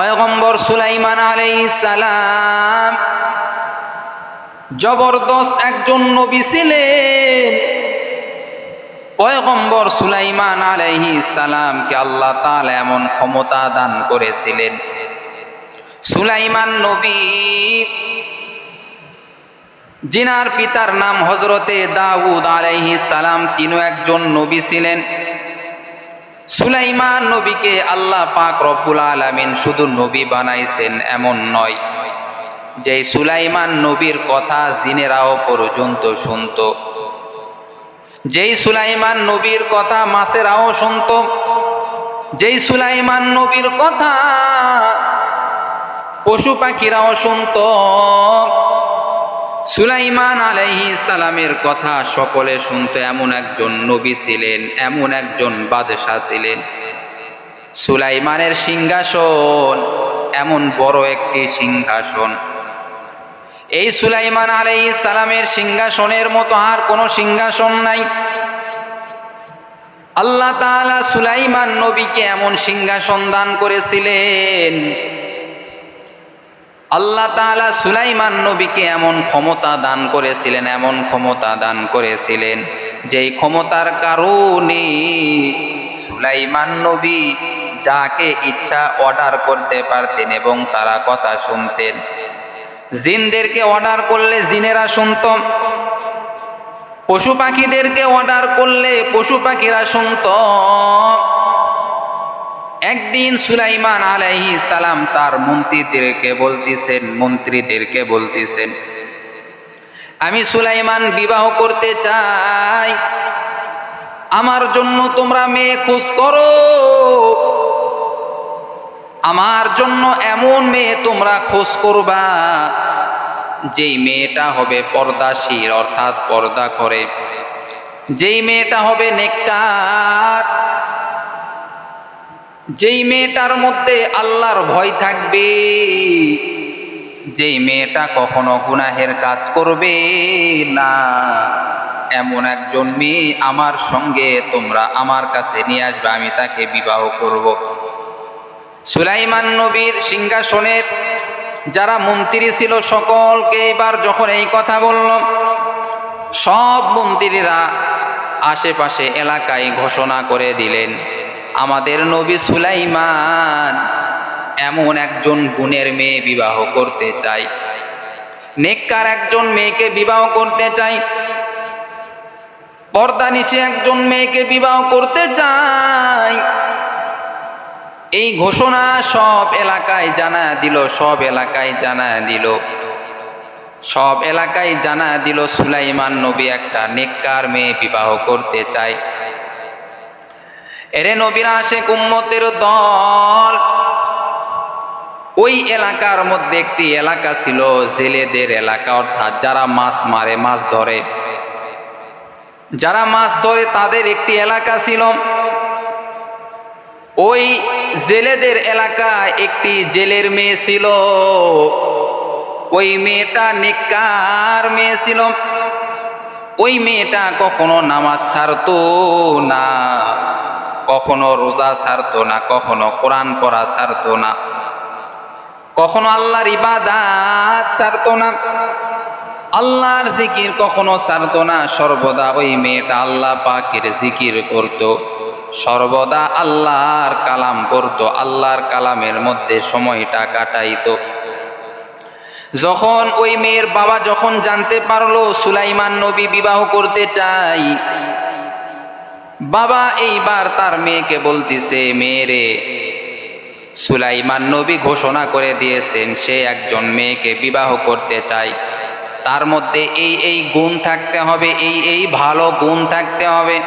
পয়গম্বর সুলাইমান সালাম জবরদস্ত একজন নবী ছিলেন। পয়গম্বর সুলাইমান আলাইহিস সালামকে আল্লাহ তাআলা এমন ক্ষমতা দান করেছিলেন। সুলাইমান নবী, জিনার পিতার নাম হজরতে দাউদ আলাইহিস সালাম, তিনও একজন নবী ছিলেন। সুলাইমান নবীকে আল্লাহ পাক রব্বুল আলামিন শুধু নবী বানাইছেন এমন নয়। যে সুলাইমান নবীর কথা জিনেরাও পর্যন্ত শুনত। যেই সুলাইমান নবীর কথা মাসেরাও শুনত। যেই সুলাইমান নবীর কথা পশু পাখিরাও শুনত। সুলাইমান আলাইহি সালামের কথা সকলে শুনতে এমন একজন নবী ছিলেন, এমন একজন বাদশাহ ছিলেন। সুলাইমানের সিংহাসন এমন বড় একটি সিংহাসন। এই সুলাইমান আলাই সালামের সিংহাসনের মতো আর কোনো সিংহাসন নাই। আল্লাহ তাআলা সুলাইমান নবীকে এমন সিংহাসন দান করেছিলেন আল্লাহ তাআলা সুলাইমান নবীকে এমন ক্ষমতা দান করেছিলেন, এমন ক্ষমতা দান করেছিলেন যেই ক্ষমতার কারণে সুলাইমান নবী যাকে ইচ্ছা অর্ডার করতে পারতেন এবং তারা কথা শুনতেন। জিনদেরকে অর্ডার করলে জিনেরা শুনত, পশু পাখিদেরকে অর্ডার করলে পশু পাখিরা শুনত। একদিন সুলাইমান আলাইহি সালাম তার মন্ত্রীদেরকে বলতেছেন মন্ত্রীদেরকে বলতেছেন, আমি সুলাইমান বিবাহ করতে চাই। আমার জন্য তোমরা মেয়ে খোঁজ করো। আমার জন্য এমন মেয়ে তোমরা খোঁজ করবা, যেই মেয়েটা হবে পর্দাশীল, অর্থাৎ পর্দা করে। যেই মেয়েটা হবে নেককার যেই মেয়েটার মধ্যে আল্লাহর ভয় থাকবে, যেই মেয়েটা কখনো গুনাহের কাজ করবে না। এমন একজন মেয়ে আমার সঙ্গে তোমরা আমার কাছে নিয়ে আসবে, আমি তাকে বিবাহ করব। সুলাইমান নবীর সিংহাসনের, যারা মন্ত্রী ছিল সকলকে এবার যখন এই কথা বলল, সব মন্ত্রীরা আশেপাশে এলাকায় ঘোষণা করে দিলেন। আমাদের নবী সুলাইমান এমন একজন গুণের মেয়ে বিবাহ করতে চাই। নেককার একজন মেয়েকে বিবাহ করতে চাই। পর্দা নিশে একজন মেয়েকে বিবাহ করতে চাই। এই ঘোষণা সব এলাকায় জানা দিল, সব এলাকায় জানা দিল। সব এলাকায় জানা দিল সুলাইমান নবী একটা নেককার মেয়ে বিবাহ করতে চায়। এরে নবীরা আসে কুম্মতের দল। ওই এলাকার মধ্যে একটি এলাকা ছিল, জেলেদের এলাকা, অর্থাৎ যারা মাছ মারে, মাছ ধরে। যারা মাছ ধরে, তাদের একটি এলাকা ছিল। ওই জেলেদের এলাকায় একটি জেলের মেয়ে ছিল। ওই মেয়েটা নিকার মেয়ে ছিল। ওই মেয়েটা কখনো নামাজ ছাড়তো না। কখনো রোজা ছাড়তো না, কখনো কোরআন পড়া ছাড়তো না। কখনো আল্লাহর ইবাদাত ছাড়তো না। আল্লাহর জিকির কখনো ছাড়তো না। সর্বদা ওই মেয়েটা আল্লাহ পাকের জিকির করত। সর্বদা আল্লাহর কালাম করত আল্লাহর কালামের মধ্যে সময়টা কাটাইত। যখন ওই মেয়ের বাবা যখন জানতে পারল সুলাইমান নবী বিবাহ করতে চাই বাবা এইবার তার মেয়েকে বলতেছে, মেয়েরে, সুলাইমান নবী ঘোষণা করে দিয়েছেন, সে একজন মেয়েকে বিবাহ করতে চায়। তার মধ্যে এই এই গুণ থাকতে হবে, এই এই ভালো গুণ থাকতে হবে।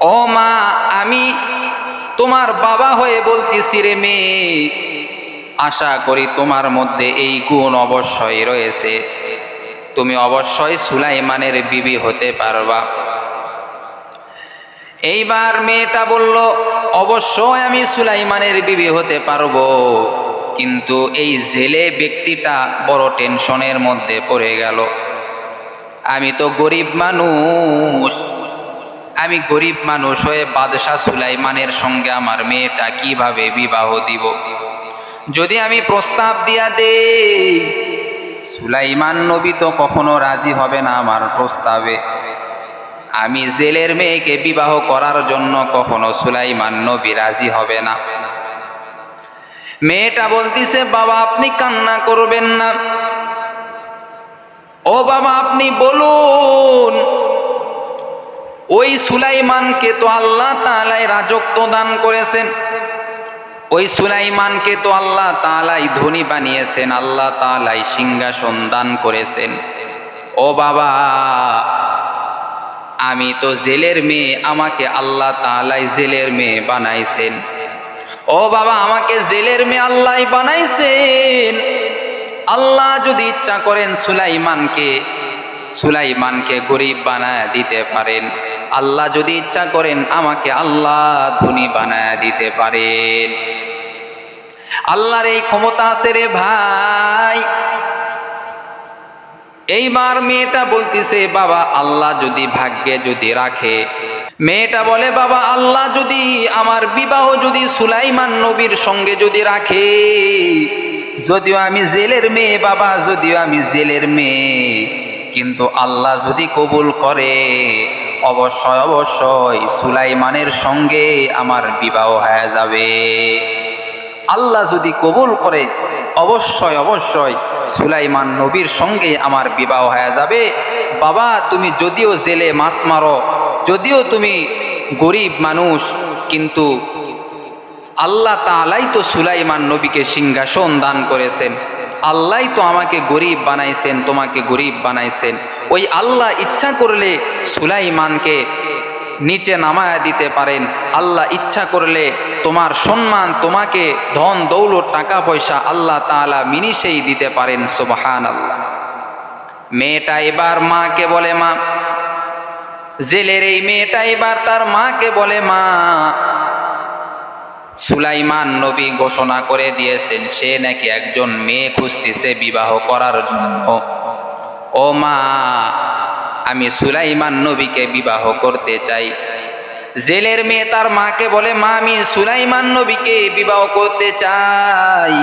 ও মা, আমি তোমার বাবা হয়ে বলতেছি রে মেয়ে। আশা করি তোমার মধ্যে এই গুণ অবশ্যই রয়েছে। তুমি অবশ্যই সুলাইমানের বিবি হতে পারবা। এইবার মেয়েটা বলল, অবশ্যই আমি সুলাইমানের বিবি হতে পারব। কিন্তু এই জেলে ব্যক্তিটা বড় টেনশনের মধ্যে পড়ে গেল। আমি তো গরিব মানুষ। আমি গরিব মানুষ হয়ে বাদশাহ সুলাইমানের সঙ্গে আমার মেয়েটা কীভাবে বিবাহ দিব? যদি আমি প্রস্তাব দিয়া দেই, সুলাইমান নবী তো কখনো রাজি হবে না আমার প্রস্তাবে। আমি জেলের মেয়েকে বিবাহ করার জন্য কখনো সুলাইমান নবী রাজি হবে না। মেয়েটা বলতিছে, বাবা, আপনি কান্না করবেন না। ও বাবা, আপনি বলুন, ওই সুলাইমানকে তো আল্লাহ তালাই রাজত্ব দান করেছেন। ওই সুলাইমানকে তো আল্লাহ তালাই ধনী বানিয়েছেন, আল্লাহ তালাই সিংহাসন দান করেছেন। ও বাবা আমি তো জেলের মেয়ে, আমাকে আল্লাহ তালাই জেলের মেয়ে বানাইছেন। ও বাবা, আমাকে জেলের মেয়ে আল্লাহ বানাইছেন। আল্লাহ যদি ইচ্ছা করেন সুলাইমানকে সুলাইমানকে গরিব বানায় দিতে পারেন। আল্লাহ যদি ইচ্ছা করেন আমাকে আল্লাহ ধনী বানায় দিতে পারেন। আল্লাহর এই ক্ষমতা আছে রে ভাই। এইবার মেয়েটা বলতিছে, বাবা, আল্লাহ যদি ভাগ্যে যদি রাখে। মেয়েটা বলে, বাবা, আল্লাহ যদি আমার বিবাহ যদি সুলাইমান নবীর সঙ্গে যদি রাখে, যদিও আমি জেলের মেয়ে, বাবা, যদিও আমি জেলের মেয়ে, কিন্তু আল্লাহ যদি কবুল করে, অবশ্যই অবশ্যই সুলাইমানের সঙ্গে আমার বিবাহ হয়ে যাবে। আল্লাহ যদি কবুল করে, অবশ্যই অবশ্যই সুলাইমান নবীর সঙ্গে আমার বিবাহ হয়ে যাবে। বাবা, তুমি যদিও জেলে মাছ মারো, যদিও তুমি গরিব মানুষ, কিন্তু আল্লাহ তালাই তো সুলাইমান নবীকে সিংহাসন দান করেছেন। আল্লাহ তো আমাকে গরিব বানাইছেন, তোমাকে গরিব বানাইছেন। ওই আল্লাহ ইচ্ছা করলে সুলাইমানকে নিচে নামায়া দিতে পারেন। আল্লাহ ইচ্ছা করলে তোমার সম্মান, তোমাকে ধন, দৌলত, টাকা পয়সা আল্লাহ তাআলা মিনিষেই দিতে পারেন সুবহান আল্লাহ মেয়েটা এবার মাকে বলে, মা, জেলের এই মেয়েটা এবার তার মাকে বলে, মা, সুলাইমান নবী ঘোষণা করে দিয়েছেন, সে নাকি একজন মেয়ে খুঁজতেছে বিবাহ করার জন্য। ও মা আমি সুলাইমান নবীকে বিবাহ করতে চাই। জেলের মেয়ে তার মাকে বলে, মা, আমি সুলাইমান নবীকে বিবাহ করতে চাই।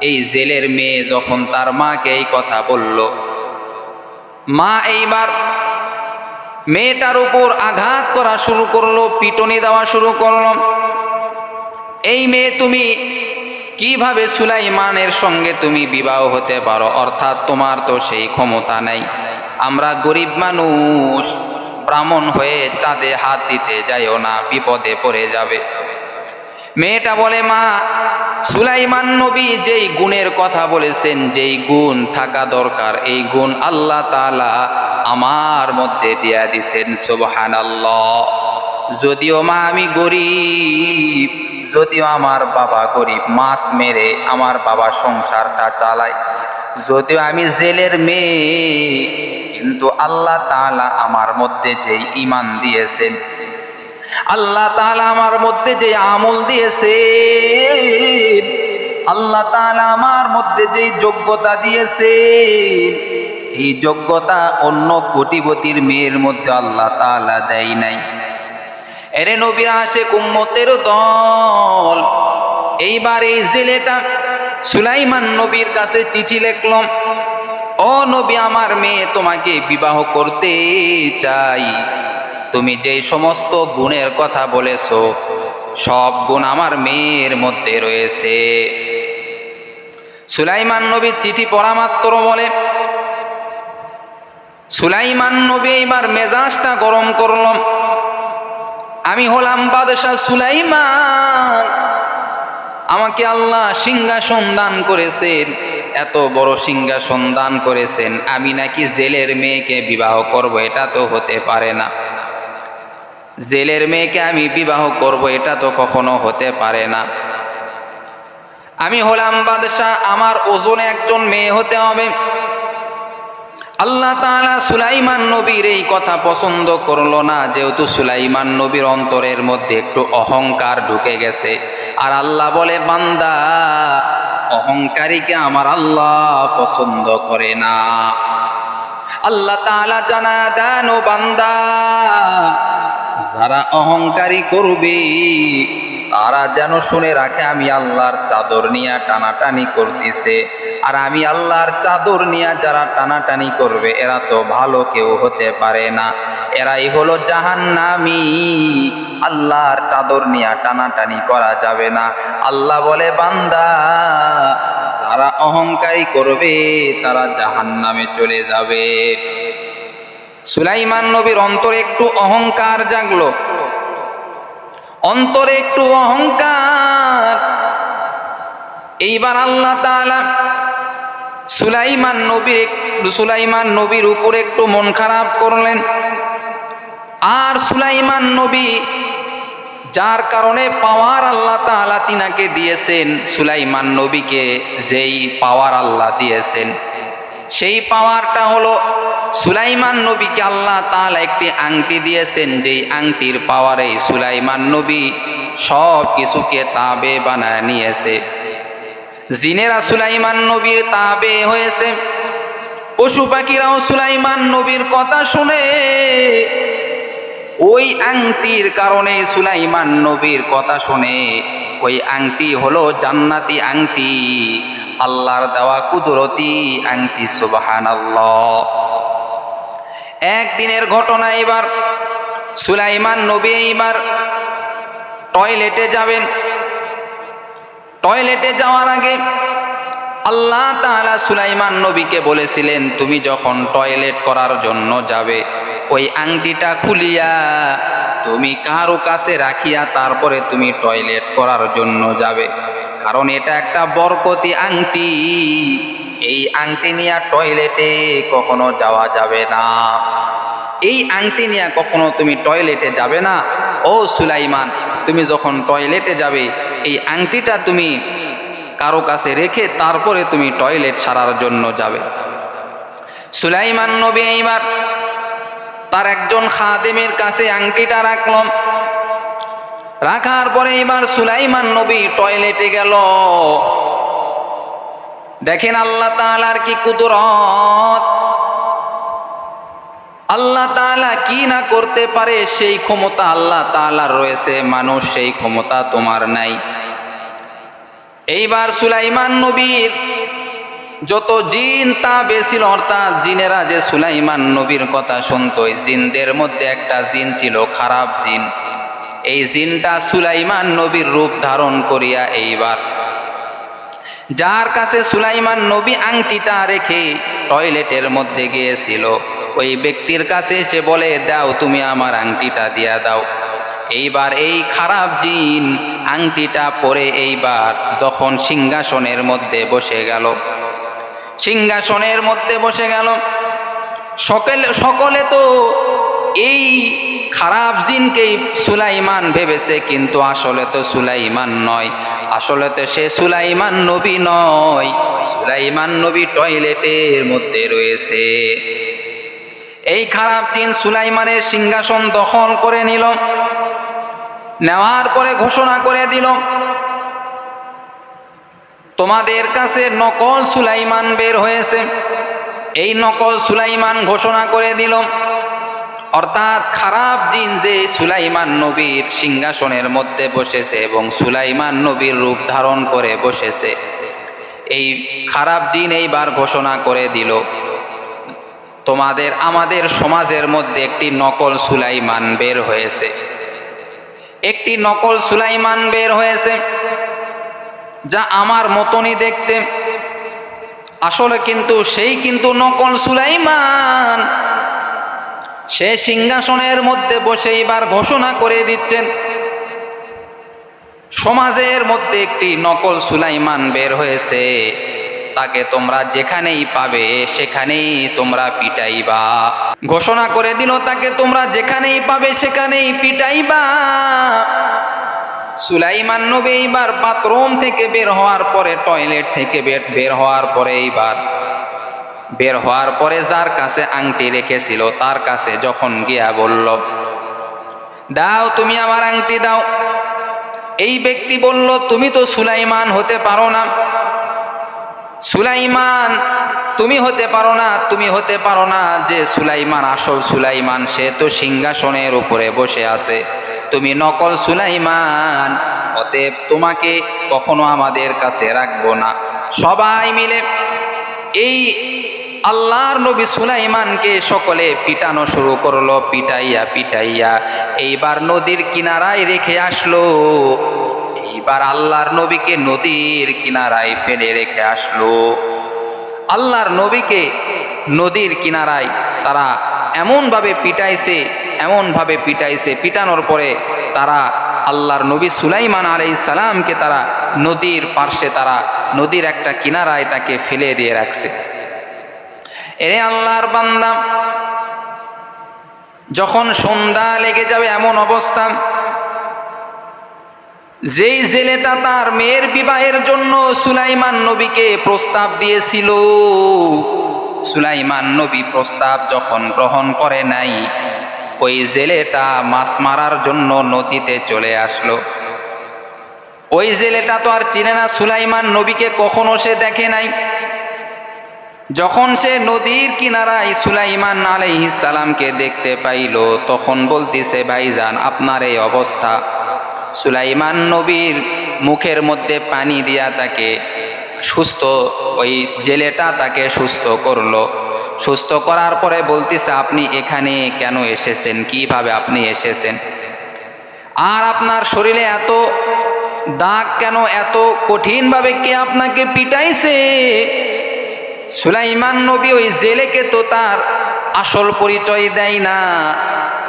এই জেলের মেয়ে যখন তার মাকে এই কথা বলল, মা, এইবার মেয়েটার উপর আঘাত করা শুরু করল, পিটনি দেওয়া শুরু করল। এই মেয়ে তুমি কীভাবে সুলাইমানের সঙ্গে তুমি বিবাহ হতে পারো? অর্থাৎ তোমার তো সেই ক্ষমতা নেই। আমরা গরিব মানুষ, ব্রাহ্মণ হয়ে চাঁদে হাত দিতে যাইও না, বিপদে পড়ে যাবে। মেয়েটা বলে, মা, সুলাইমান নবী যেই গুণের কথা বলেছেন, যেই গুণ থাকা দরকার, এই গুণ আল্লাহ তাআলা আমার মধ্যে দিয়া দিছেন সুবহান আল্লাহ যদিও মা, আমি গরিব, যদিও আমার বাবা গরিব, মাছ মেরে আমার বাবা সংসারটা চালায়, যদিও আমি জেলের মেয়ে কিন্তু আল্লাহ তালা আমার মধ্যে যেই ইমান দিয়েছেন, আল্লাহ তাআলা আমার মধ্যে যে আমল দিয়েছে আল্লাহ তালা আমার মধ্যে যেই যোগ্যতা দিয়েছে এই যোগ্যতা অন্য কোটিপতির মেয়ের মধ্যে আল্লাহ তালা দেয় নাই। এরে নবীর আসে কুম্মতের দল, এইবার এই জেলেটা সুলাইমান নবীর কাছে চিঠি লিখলাম ও নবী, আমার মেয়ে তোমাকে বিবাহ করতে চাই। তুমি যেই সমস্ত গুণের কথা বলেছ, সব গুণ আমার মেয়ের মধ্যে রয়েছে। সুলাইমান নবী চিঠি পড়া মাত্র বলে, সুলাইমান নবী এইবার মেজাজটা গরম করলাম আমি হলাম বাদশাহ সুলাইমান। আমাকে আল্লাহ সিংহাসন দান করেছেন। এত বড় সিংহাসন দান করেছেন, আমি নাকি জেলের মেয়েকে বিবাহ করব, এটা তো হতে পারে না। জেলের মেয়েকে আমি বিবাহ করব, এটা তো কখনো হতে পারে না। আমি হলাম বাদশাহ, আমার ওজনে একজন মেয়ে হতে হবে। আল্লাহ তাআলা সুলাইমান নবীর এই কথা পছন্দ করল না, যেহেতু সুলাইমান নবীর অন্তরের মধ্যে একটু অহংকার ঢুকে গেছে। আর আল্লাহ বলে, বান্দা অহংকারীকে আমার আল্লাহ পছন্দ করে না। আল্লাহ তালা জানা দেন বান্দা যারা অহংকারী করবে তারা যেন শুনে রাখে, আমি আল্লাহর চাদর নিয়ে টানাটানি করতেছে। আর আমি আল্লাহর চাদর নিয়ে যারা টানাটানি করবে, এরা তো ভালো কেউ হতে পারে না। এরাই হলো জাহান্নামি। আল্লাহর চাদর নিয়ে টানাটানি করা যাবে না। আল্লাহ বলে, বান্দা, যারা অহংকারী করবে, তারা জাহান্নামে চলে যাবে। সুলাইমান নবীর অন্তরে একটু অহংকার জাগলো। অন্তরে একটু অহংকার। এইবার আল্লাহ তাআলা সুলাইমান নবীর সুলাইমান নবীর উপর একটু মন খারাপ করলেন। আর সুলাইমান নবী যার কারণে পাওয়ার আল্লাহ তাআলা তিনাকে দিয়েছেন, সুলাইমান নবীকে যেই পাওয়ার আল্লাহ দিয়েছেন। সেই পাওয়ারটা হলো সুলাইমান নবীকে আল্লাহ তাআলা একটি আংটি দিয়েছেন, যেই আংটির পাওয়ারে সুলাইমান নবী সব কিছুকে তাবে বানায় নিয়েছে। জিনেরা সুলাইমান নবীর তাবে হয়েছে, পশু পাখিরাও সুলাইমান নবীর কথা শুনে। ওই আংটির কারণে সুলাইমান নবীর কথা শুনে, ওই আংটি হলো জান্নাতি আংটি। আল্লাহর দেওয়া কুদরতি আংটি সুবাহান একদিনের ঘটনা এবার, সুলাইমান নবী এবার টয়লেটে যাবেন। টয়লেটে যাওয়ার আগে আল্লাহ তাআলা সুলাইমান নবীকে বলেছিলেন, তুমি যখন টয়লেট করার জন্য যাবে, ওই আংটিটা খুলিয়া তুমি কারও কাছে রাখিয়া তারপরে তুমি টয়লেট করার জন্য যাবে। কারণ এটা একটা বরকতি আংটি। এই আংটি নিয়ে টয়লেটে কখনো যাওয়া যাবে না। এই আংটি নিয়ে কখনো তুমি টয়লেটে যাবে না। ও সুলাইমান, তুমি যখন টয়লেটে যাবে, এই আংটিটা তুমি কারও কাছে রেখে তারপরে তুমি টয়লেট সারার জন্য যাবে। সুলাইমান নবী এইবার তার একজন খাদেমের কাছে আংটিটা রাখলাম রাখার পরে এবার সুলাইমান নবী টয়লেটে গেল। দেখেন আল্লাহ তাআলার কি কুদরত। আল্লাহ তাআলা কি না করতে পারে সেই ক্ষমতা আল্লাহ তাআলার রয়েছে, মানুষ সেই ক্ষমতা তোমার নাই। এইবার সুলাইমান নবীর যত জিন তা বেছিল অর্থাৎ জিনেরা যে সুলাইমান নবীর কথা শুনতো জিনদের মধ্যে একটা জিন ছিল, খারাপ জিন। এই জিনটা সুলাইমান নবীর রূপ ধারণ করিয়া এইবার। যার কাছে সুলাইমান নবী আংটিটা রেখে টয়লেটের মধ্যে গিয়েছিল, ওই ব্যক্তির কাছে সে বলে, দাও তুমি আমার আংটিটা দিয়া দাও। এইবার এই খারাপ জিন আংটিটা পরে এইবার যখন সিংহাসনের মধ্যে বসে গেল, সিংহাসনের মধ্যে বসে গেল, সকলে সকলে তো এই খারাপ জিনকেই সুলাইমান ভেবেছে, কিন্তু আসলে তো সুলাইমান নয়। আসলে তো সে সুলাইমান নবী নয়। সুলাইমান নবী টয়লেটের মধ্যে রয়েছে। এই খারাপ দিন সুলাইমানের সিংহাসন দখল করে নিল। নেওয়ার পরে ঘোষণা করে দিল, তোমাদের কাছে নকল সুলাইমান বের হয়েছে। এই নকল সুলাইমান ঘোষণা করে দিল অর্থাৎ খারাপ দিন যে সুলাইমান নবীর সিংহাসনের মধ্যে বসেছে এবং সুলাইমান নবীর রূপ ধারণ করে বসেছে। এই খারাপ দিন এইবার ঘোষণা করে দিল, তোমাদের, আমাদের সমাজের মধ্যে একটি নকল সুলাইমান বের হয়েছে। একটি নকল সুলাইমান বের হয়েছে, যা আমার মতনই দেখতে। আসলে কিন্তু সেই কিন্তু নকল সুলাইমান সে সিংহাসনের মধ্যে বসে এবার ঘোষণা করে দিচ্ছেন। সমাজের মধ্যে একটি নকল সুলাইমান বের হয়েছে। তাকে তোমরা যেখানেই পাবে, সেখানেই তোমরা পিটাইবা। ঘোষণা করে দিল, তাকে তোমরা যেখানেই পাবে, সেখানেই পিটাইবা। সুলাইমান নবী এইবার বাথরুম থেকে বের হওয়ার পরে, টয়লেট থেকে বের হওয়ার পরে এইবার বের হওয়ার পরে যার কাছে আংটি রেখেছিল, তার কাছে যখন গিয়া বলল, দাও তুমি আমার আংটি দাও। এই ব্যক্তি বলল, তুমি তো সুলাইমান হতে পারো না। সুলাইমান, তুমি হতে পারো না, তুমি হতে পারো না যে সুলাইমান, আসল সুলাইমান, সে তো সিংহাসনের উপরে বসে আছে। তুমি নকল সুলাইমান, অতএব তোমাকে কখনো আমাদের কাছে রাখব না। সবাই মিলে এই আল্লাহর নবী সুলাইমানকে সকলে পিটানো শুরু করল, পিটাইয়া পিটাইয়া। এইবার নদীর কিনারায় রেখে আসলো। এইবার আল্লাহর নবীকে নদীর কিনারায় ফেলে রেখে আসলো। আল্লাহর নবীকে নদীর কিনারায় তারা এমনভাবে পিটাইছে এমনভাবে পিটাইছে, পিটানোর পরে তারা আল্লাহর নবী সুলাইমান আলাইহিস সালামকে তারা নদীর পার্শ্বে তারা নদীর একটা কিনারায় তাকে ফেলে দিয়ে রাখছে। এরে আল্লাহর বান্দা, যখন সন্ধ্যা লেগে যাবে এমন অবস্থা, যেই জেলেটা তার মেয়ের বিবাহের জন্য সুলাইমান নবীকে প্রস্তাব দিয়েছিল, সুলাইমান নবী প্রস্তাব যখন গ্রহণ করে নাই, ওই জেলেটা মাছ মারার জন্য নদীতে চলে আসলো। ওই জেলেটা তো আর চিনে না, সুলাইমান নবীকে কখনো সে দেখে নাই। যখন সে নদীর কিনারায় সুলাইমান সালামকে দেখতে পাইল, তখন বলতিছে, ভাইজান, আপনার এই অবস্থা। সুলাইমান নবীর মুখের মধ্যে পানি দিয়া তাকে সুস্থ, ওই জেলেটা তাকে সুস্থ করল। সুস্থ করার পরে বলতেছে, আপনি এখানে কেন এসেছেন? কীভাবে আপনি এসেছেন? আর আপনার শরীরে এত দাগ কেন? এত কঠিনভাবে কে আপনাকে পিটাইছে? সুলাইমান নবী ওই জেলেকে তো তার আসল পরিচয় দেয় না।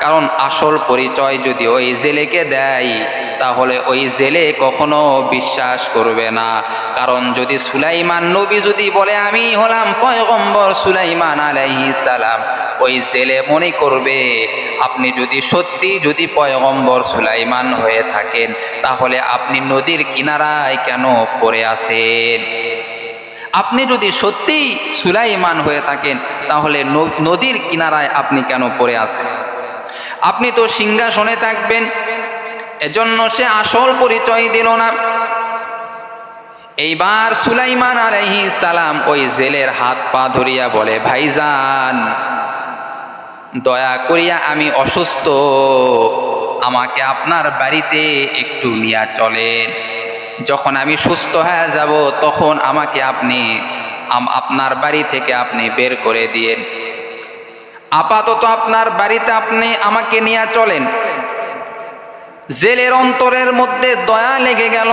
কারণ আসল পরিচয় যদি ওই জেলেকে দেয়, তাহলে ওই জেলে কখনো বিশ্বাস করবে না। কারণ যদি সুলাইমান নবী যদি বলে, আমি হলাম পয়গম্বর সুলাইমান আলাইহি সালাম ওই জেলে মনে করবে, আপনি যদি সত্যি যদি পয়গম্বর সুলাইমান হয়ে থাকেন, তাহলে আপনি নদীর কিনারায় কেন পড়ে আছেন? আপনি যদি সত্যিই সুলাইমান হয়ে থাকেন, তাহলে নদীর কিনারায় আপনি কেন পড়ে আছেন? আপনি তো সিংহাসনে থাকবেন, এজন্য সে আসল পরিচয় দিল না। এইবার সুলাইমান আলাইহি সালাম ওই জেলের হাত পা ধরিয়া বলে, ভাইজান, দয়া করিয়া আমি অসুস্থ। আমাকে আপনার বাড়িতে একটু নিয়া চলেন। যখন আমি সুস্থ হয়ে যাব, তখন আমাকে আপনি আপনার বাড়ি থেকে আপনি বের করে দিয়েন। আপাতত আপনার বাড়িতে আপনি আমাকে নিয়ে চলেন। জেলের অন্তরের মধ্যে দয়া লেগে গেল।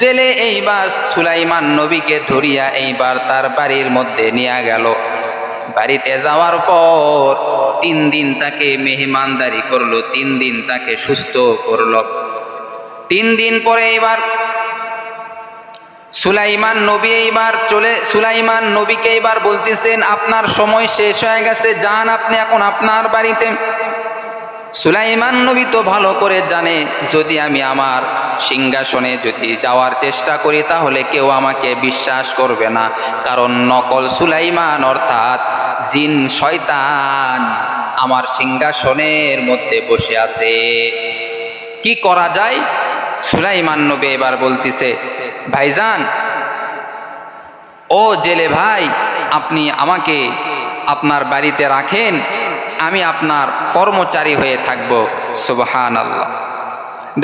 জেলে এইবার সুলাইমান নবীকে ধরিয়া এইবার তার বাড়ির মধ্যে নিয়ে গেল। বাড়িতে যাওয়ার পর তিন দিন তাকে মেহমানদারি করল, তিন দিন তাকে সুস্থ করল। তিন দিন পরে এবার সুলাইমান নবী এইবার চলে, সুলাইমান নবীকে এবার বলতেছেন, আপনার সময় শেষ হয়ে গেছে, যান আপনি এখন আপনার বাড়িতে। সুলাইমান নবী তো ভালো করে জানে, যদি আমি আমার সিংহাসনে যদি যাওয়ার চেষ্টা করি, তাহলে কেউ আমাকে বিশ্বাস করবে না। কারণ নকল সুলাইমান অর্থাৎ জিন শয়তান আমার সিংহাসনের মধ্যে বসে আছে। কি করা যায়? সুলাইমান নবী এবার বলতেছে, ভাইজান, ও জেলে ভাই, আপনি আমাকে আপনার বাড়িতে রাখেন, আমি আপনার কর্মচারী হয়ে থাকব। সুবহান আল্লাহ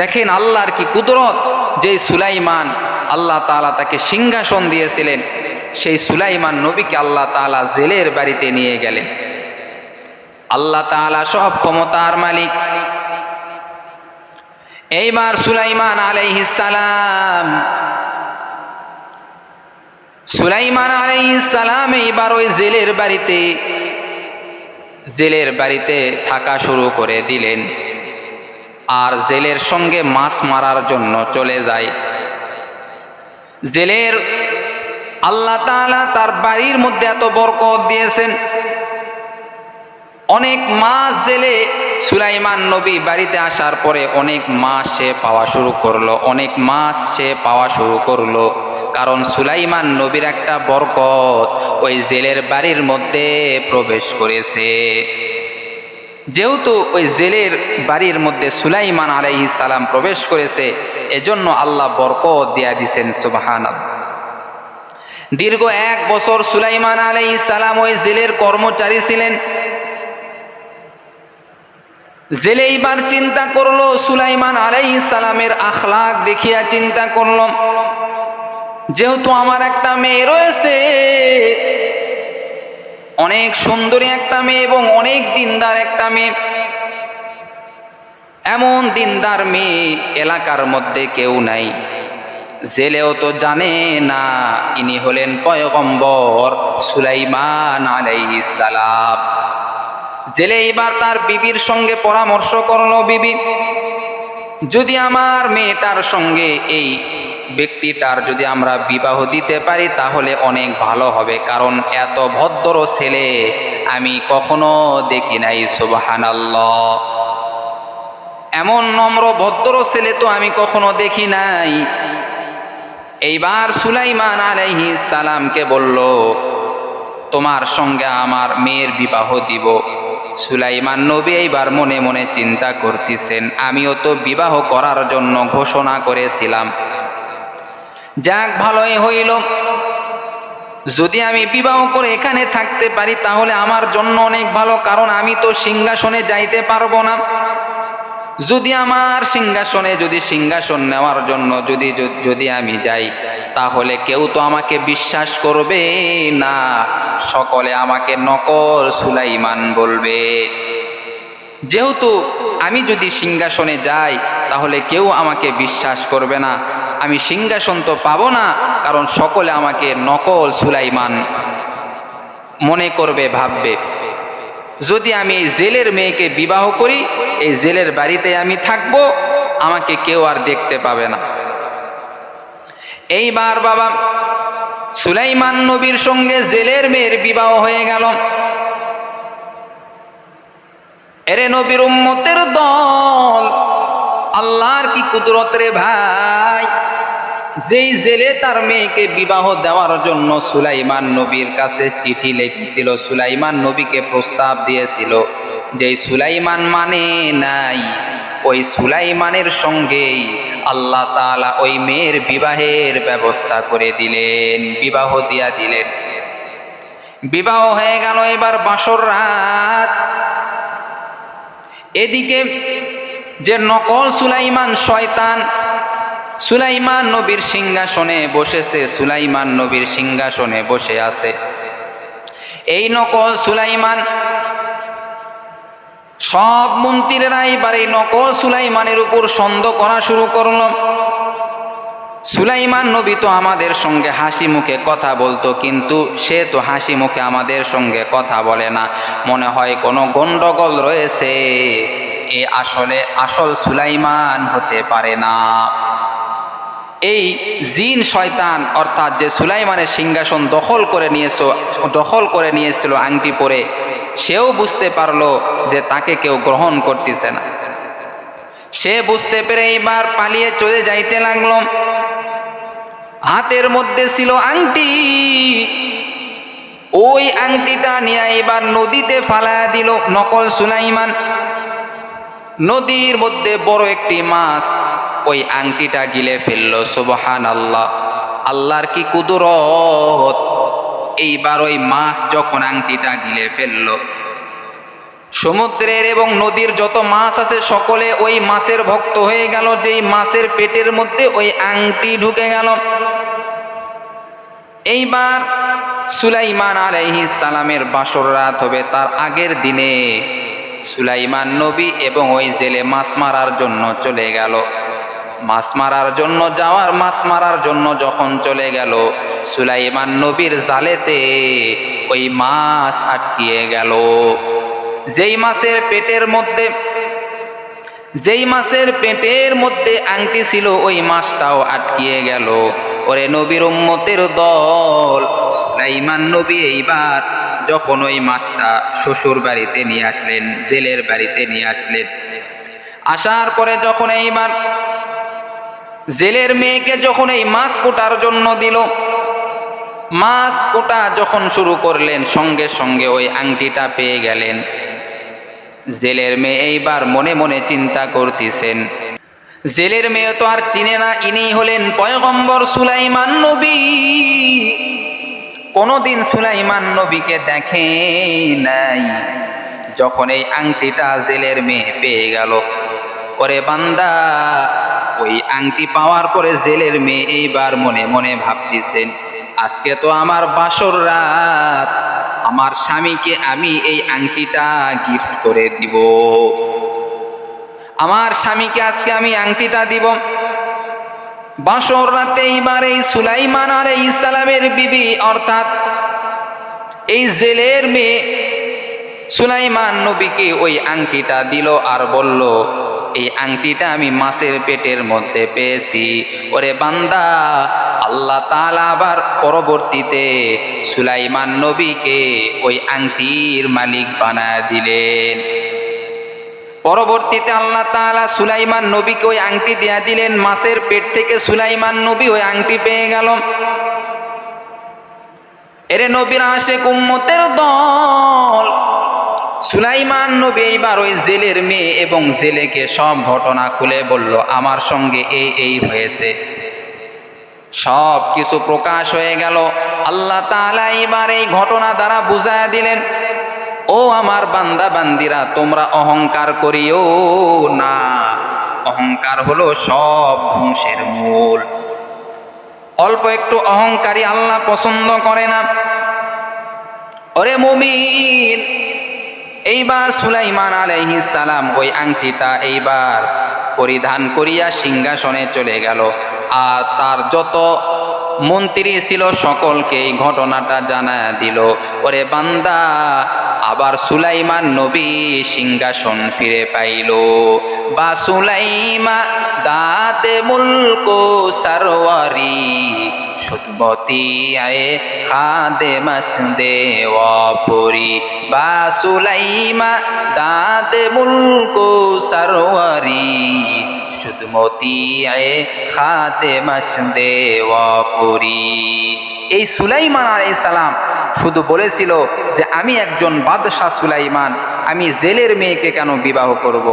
দেখেন আল্লাহর কি কুদরত যে সুলাইমান আল্লাহ তাআলা তাকে সিংহাসন দিয়েছিলেন, সেই সুলাইমান নবীকে আল্লাহ তাআলা জেলের বাড়িতে নিয়ে গেলেন। আল্লাহ তাআলা সব ক্ষমতার মালিক। এইবার সুলাইমান সালাম। সুলাইমান সালাম এইবার ওই জেলের বাড়িতে জেলের বাড়িতে থাকা শুরু করে দিলেন। আর জেলের সঙ্গে মাছ মারার জন্য চলে যায়। জেলের আল্লাহ তাআলা তার বাড়ির মধ্যে এত বরকত দিয়েছেন। অনেক মাস জেলে সুলাইমান নবী বাড়িতে আসার পরে অনেক মাস সে পাওয়া শুরু করল, অনেক মাস সে পাওয়া শুরু করল। কারণ সুলাইমান নবীর একটা বরকত ওই জেলের বাড়ির মধ্যে প্রবেশ করেছে। যেহেতু ওই জেলের বাড়ির মধ্যে সুলাইমান আলাইহিস সালাম প্রবেশ করেছে, এজন্য আল্লাহ বরকত দিয়া দিছেন সুবাহান দীর্ঘ এক বছর সুলাইমান আলাই সালাম ওই জেলের কর্মচারী ছিলেন। জেলে এইবার চিন্তা করল, সুলাইমান আলাই সালামের আখলাক দেখিয়া চিন্তা করল, যেহেতু আমার একটা মেয়ে রয়েছে, অনেক সুন্দরী একটা মেয়ে এবং অনেক দিনদার একটা মেয়ে, এমন দিনদার মেয়ে এলাকার মধ্যে কেউ নাই। জেলেও তো জানে না, ইনি হলেন পয়গম্বর সুলাইমান আলাইহিস সালাম। জেলে এবার তার বিবির সঙ্গে পরামর্শ করল বিবি, যদি আমার মেয়েটার সঙ্গে এই ব্যক্তিটার যদি আমরা বিবাহ দিতে পারি তাহলে অনেক ভালো হবে, কারণ এত ভদ্র ছেলে আমি কখনো দেখি নাই, সুবহানাল্লাহ। এমন নম্র ভদ্র ছেলে তো আমি কখনো দেখি নাই। এইবার সুলাইমান আলাইহি সালামকে বলল, তোমার সঙ্গে আমার মেয়ের বিবাহ দিব। সুলাইমান নবী এইবার মনে মনে চিন্তা করতেছেন, আমিও তো বিবাহ করার জন্য ঘোষণা করেছিলাম। যাক, ভালোই হইল। যদি আমি বিবাহ করে এখানে থাকতে পারি, তাহলে আমার জন্য অনেক ভালো, কারণ আমি তো সিংহাসনে যাইতে পারব না। যদি আমার সিংহাসনে, যদি সিংহাসন নেওয়ার জন্য যদি যদি আমি যাই তাহলে কেউ তো আমাকে বিশ্বাস করবে না। সকলে আমাকে নকল সুলাইমান বলবে। যেহেতু আমি যদি সিংহাসনে যাই, তাহলে কেউ আমাকে বিশ্বাস করবে না। আমি সিংহাসন তো পাবো না, কারণ সকলে আমাকে নকল সুলাইমান মনে করবে, ভাববে। যদি আমি এই জেলের মেয়েকে বিবাহ করি, এই জেলের বাড়িতে আমি থাকব, আমাকে কেউ আর দেখতে পাবে না। এইবার বাবা, সুলাইমান নবীর সঙ্গে জেলের মেয়ের বিবাহ হয়ে গেল। এরে নবীর উম্মতের দল, আল্লাহর কি কুদরত রে ভাই? যেই জেলে তার মেয়েকে বিবাহ দেওয়ার জন্য সুলাইমান নবীর কাছে চিঠি লিখেছিল, সুলাইমান নবীকে প্রস্তাব দিয়েছিল যেই সুলাইমান মানে নাই, ওই সুলাইমানের সঙ্গেই আল্লাহ তাআলা ওই মেয়ের বিবাহের ব্যবস্থা করে দিলেন, বিবাহ দিয়া দিলেন। বিবাহ হয়ে গেল এবার বাসর রাত। এদিকে যে নকল সুলাইমান শয়তান, সুলাইমান নবীর সিংহাসনে বসেছে, সুলাইমান নবীর সিংহাসনে বসে আছে। এই নকল সুলাইমান সব মন্ত্রীরা এবার নকল সুলাইমানের উপর সন্দেহ করা শুরু করল। সুলাইমান নবী তো আমাদের সঙ্গে হাসি মুখে কথা বলতো, কিন্তু সে তো হাসি মুখে আমাদের সঙ্গে কথা বলে না। মনে হয় কোনো গন্ডগোল রয়েছে। এ আসলে আসল সুলাইমান হতে পারে না। এই জিন শয়তান, অর্থাৎ যে সুলাইমানের সিংহাসন দখল করে নিয়েছ, দখল করে নিয়েছিল আংটি পরে সেও বুঝতে পারল যে তাকে কেউ গ্রহণ করতেছে না। সে বুঝতে পেরে এবার পালিয়ে চলে যাইতে লাগল। হাতের মধ্যে ছিল আংটি। ওই আংটিটা নিয়ে এবার নদীতে ফালায়া দিল নকল সুলাইমান। নদীর মধ্যে বড় একটি মাছ ওই আংটিটা গিলে ফেলল সুবহান আল্লাহ আল্লাহর কি কুদরত? এইবার ওই মাছ যখন আংটিটা গিলে ফেলল, সমুদ্রের এবং নদীর যত মাছ আছে সকলে ওই মাছের ভক্ত হয়ে গেল, যেই মাছের পেটের মধ্যে ওই আংটি ঢুকে গেল। এইবার সুলাইমান আলাইহি সালামের বাসর রাত হবে, তার আগের দিনে সুলাইমান নবী এবং ওই জেলে মাছ মারার জন্য চলে গেল। মাছ মারার জন্য যাওয়ার, মাছ মারার জন্য যখন চলে গেল, সুলাইমান নবীর জালেতে ওই মাছ আটকিয়ে গেল। যেই মাছের পেটের মধ্যে, যেই মাছের পেটের মধ্যে আংটি ছিল, ওই মাছটাও আটকিয়ে গেল। ওরে নবীর উম্মতের দল, সুলাইমান নবী এইবার যখন ওই মাছটা শ্বশুর বাড়িতে নিয়ে আসলেন, জেলের বাড়িতে নিয়ে আসলেন। আসার পরে যখন এইবার জেলের মেয়েকে যখন এই মাছ কোটার জন্য দিল, মাছ কোটা যখন শুরু করলেন, সঙ্গে সঙ্গে ওই আংটিটা পেয়ে গেলেন। জেলের মেয়ে এইবার মনে মনে চিন্তা করতেছেন। জেলের মেয়ে তো আর চিনে না, ইনি হলেন পয়গম্বর সুলাইমান নবী। কোনোদিন সুলাইমান নবীকে দেখে নাই, যখন এই আংটিটা জেলের মেয়ে পেয়ে গেল। ওরে বান্দা। ওই আংটি পাওয়ার পরে জেলের মেয়ে এইবার মনে মনে ভাবতেছেন আজকে তো আমার বাসর রাত, আমার স্বামীকে আমি এই আংটিটা গিফট করে দিব। আমার স্বামীকে আজকে আমি আংটিটা দিব। বাসর রাতে এইবার এই সুলাইমান আলাই ইসলামের বিবি অর্থাৎ এই জেলের মেয়ে সুলাইমান নবীকে ওই আংটিটা দিল আর বলল এই আংটিটা আমি মাছের পেটের মধ্যে পেয়েছি। ওরে বান্দা, আল্লাহ তাআলা আবার পরবর্তীতে সুলাইমান নবীকে ওই আংটির মালিক বানায় দিলেন। পরবর্তীতে আল্লাহ তাআলা সুলাইমান নবীকে ওই আংটি দিয়া দিলেন। মাছের পেট থেকে সুলাইমান নবী ওই আংটি পেয়ে গেল। এরে নবীর আসে কুম্মতের দল সুলাইমান নবী এইবার ওই জেলের মেয়ে এবং জেলেকে সব ঘটনা খুলে বলল, আমার সঙ্গে এই এই হয়েছে। সব কিছু প্রকাশ হয়ে গেল। আল্লাহ তাআলা এবার এই ঘটনা দ্বারা বুঝায়া দিলেন, ও আমার বান্দা, বান্দিরা, তোমরা অহংকার করিও না। অহংকার হলো সব ধ্বংসের মূল। অল্প একটু অহংকারী আল্লাহ পছন্দ করে না। ওরে মুমিন এইবার সুলাইমান আলাইহি সালাম ওই আংটিটা এইবার পরিধান করিয়া সিংহাসনে চলে গেল। আর তার যত মন্ত্রী ছিল, সকলকে এই ঘটনাটা জানা দিল। ওরে বান্দা আবার সুলাইমান নবী সিংহাসন ফিরে পাইল। বা সুলাইমা দাতে মুলক সারওয়ারি সুতমতি আয়ে খাদে মাসদে ওয়াপুরি বা সুলাইমা দাতে মুলক সারওয়ারি সুদমতি আয়ে খাতে মাসদে ওয়াপুরি এই সুলাইমান আলাইহিস সালাম শুধু বলেছিল যে আমি একজন বাদশাহ সুলাইমান, আমি জেলের মেয়েকে কেন বিবাহ করব।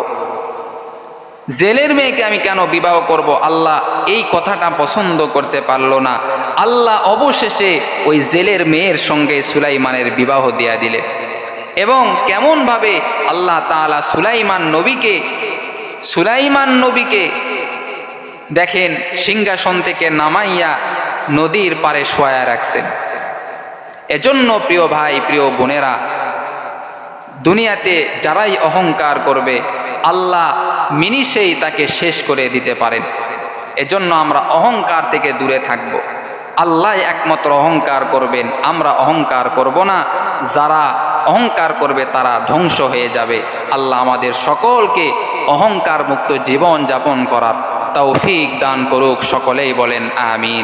জেলের মেয়েকে আমি কেন বিবাহ করব? আল্লাহ এই কথাটা পছন্দ করতে পারল না। আল্লাহ অবশেষে ওই জেলের মেয়ের সঙ্গে সুলাইমানের বিবাহ দিয়া দিলে। এবং কেমনভাবে আল্লাহ তাআলা সুলাইমান নবীকে সুলাইমান নবীকে দেখেন সিংহাসন থেকে নামাইয়া নদীর পারে শোয়া রাখছেন। এজন্য প্রিয় ভাই, প্রিয় বোনেরা, দুনিয়াতে যারাই অহংকার করবে, আল্লাহ মিনিশেই তাকে শেষ করে দিতে পারেন। এজন্য আমরা অহংকার থেকে দূরে থাকব। আল্লাহ একমাত্র অহংকার করবেন, আমরা অহংকার করব না। যারা অহংকার করবে, তারা ধ্বংস হয়ে যাবে। আল্লাহ আমাদের সকলকে অহংকার মুক্ত জীবন যাপন করার তৌফিক দান করুক, সকলেই বলেন, আমিন।